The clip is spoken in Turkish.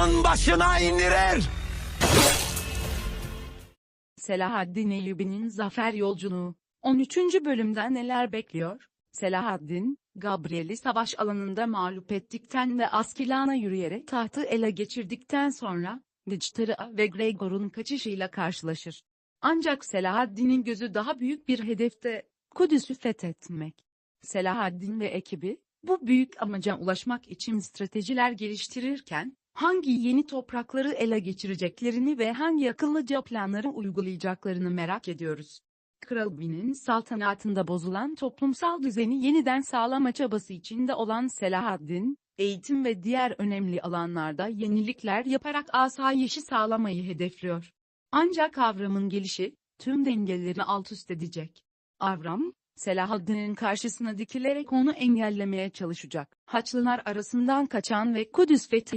Onun başına indirir. Selahaddin Eyyubi'nin zafer yolculuğu. 13. bölümden neler bekliyor? Selahaddin, Gabriel'i savaş alanında mağlup ettikten ve Askilan'a yürüyerek tahtı ele geçirdikten sonra, Dictera ve Gregor'un kaçışıyla karşılaşır. Ancak Selahaddin'in gözü daha büyük bir hedefte, Kudüs'ü fethetmek. Selahaddin ve ekibi, bu büyük amaca ulaşmak için stratejiler geliştirirken, hangi yeni toprakları ele geçireceklerini ve hangi akıllıca planları uygulayacaklarını merak ediyoruz. Kral Bin'in saltanatında bozulan toplumsal düzeni yeniden sağlama çabası içinde olan Selahaddin, eğitim ve diğer önemli alanlarda yenilikler yaparak asayişi sağlamayı hedefliyor. Ancak Avram'ın gelişi, tüm dengeleri alt üst edecek. Avram, Selahaddin'in karşısına dikilerek onu engellemeye çalışacak. Haçlılar arasından kaçan ve Kudüs fethi